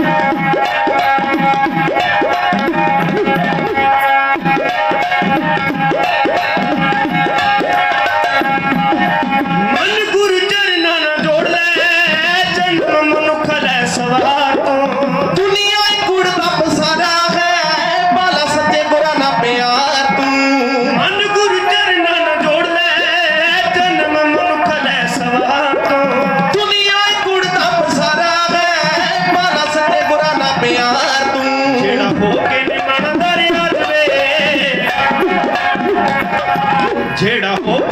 Thank. ਜਿਹੜਾ ਹੋ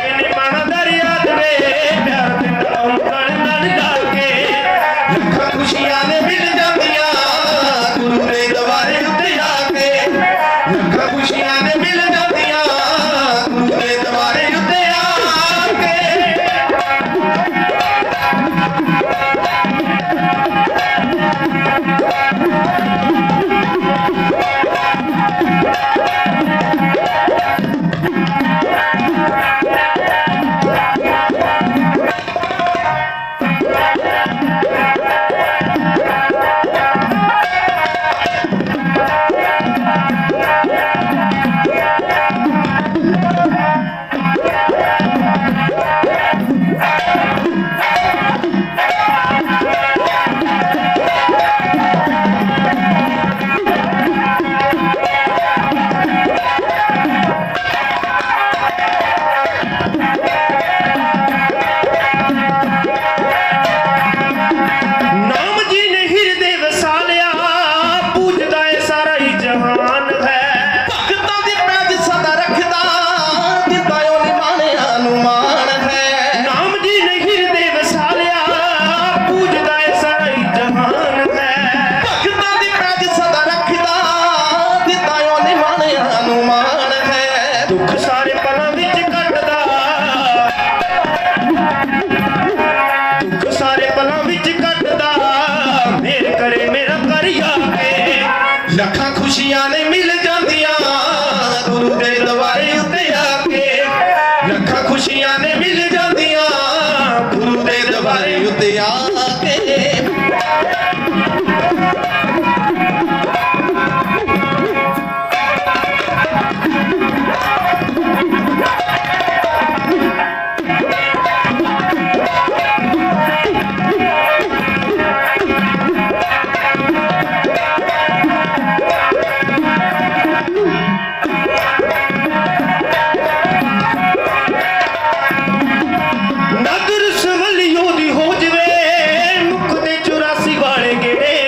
Yeah. ਦਿਲ ਮੇਰਾ ਕਰ ਆਵੇ ਲੱਖਾਂ ਖੁਸ਼ੀਆਂ ਨੇ ਮਿਲ ਜਾਂਦੀਆਂ ਗੁਰੂ ਦੇ ਦਰਬਾਰੇ ਉੱਤੇ ਆ ਕੇ। ਲੱਖਾਂ ਖੁਸ਼ੀਆਂ ਨੇ ਮਿਲ ਜਾਂਦੀਆਂ ਗੁਰੂ ਦੇ ਦਰਬਾਰੇ ਉੱਤੇ ਆ ਕੇ।